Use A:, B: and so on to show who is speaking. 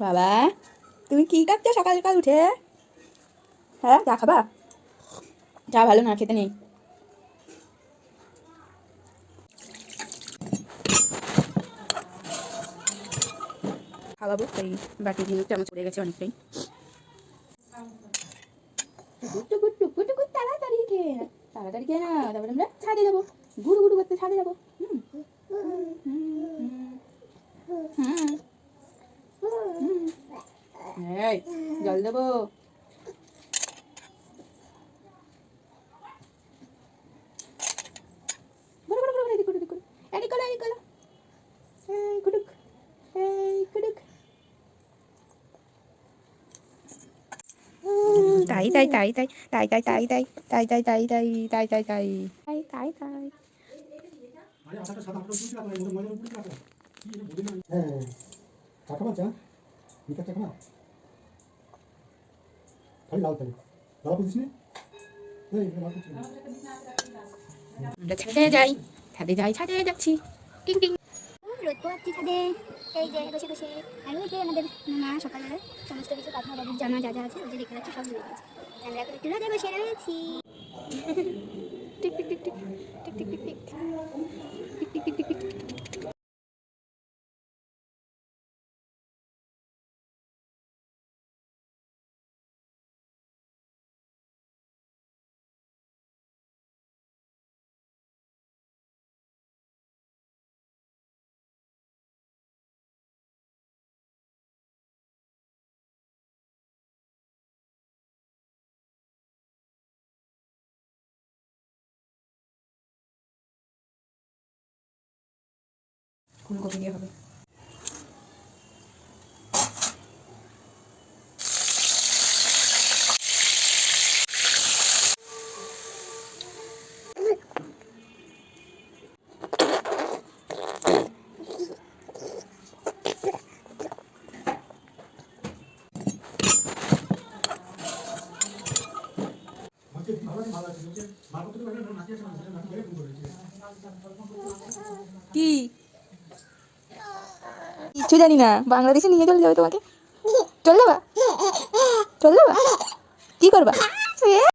A: বাবা তুমি কি খাচ্ছ সকাল সকাল উঠে? হ্যাঁ চা খাবা? চা ভালো না খেতে নেই। খাওয়াবো তাই বাটি দিয়ে চামচ পড়ে গেছে অনেকটাই। গুট্টু গুট্টু গুট্টু গুট্টু তাড়াতাড়ি খেয়ে। তাড়াতাড়ি খেয়ে না তারপরে আমরা ছাদে যাব। গুড়ু গুড়ু করতে ছাদে যাব। হুম, হুম, হুম। এই জল দেবো বড় বড় বড় বড় এদিক করো এদিক করো এদিক করো এদিক করো এই কুটুক এই কুটুক তাই তাই তাই তাই তাই তাই তাই তাই তাই তাই তাই
B: লাল লাল
A: আমরা ছাদে যাই ছাদে যাই ছাদে যাচ্ছি। টিং টিং।
C: রোদ পোয়াচ্ছি ছাদে এই যে বসে বসে। আর ওই যে আমাদের মা সকালবেলা সমস্ত কিছু কাঁথা বাড়ির জামা যা যা আছে ওই যে দেখতে পাচ্ছি সব ধুয়ে দিয়েছে আমরা এখন একটু রোদে বসে রয়েছি।
A: টিক টিক টিক টিক টিক টিক টিক টিক টিক টিক টিক। ফুলকপি দিয়ে হবে।
B: মাকে ভালো আছে ভালো আছে বলছে মা কত করে নাকি আছে না নাকি গেলে ফোন করেছে
A: কি কিচ্ছু জানি না। বাংলাদেশে নিয়ে চলে যাবে তোমাকে? চল যাবা? চল যাবা? কি করবা?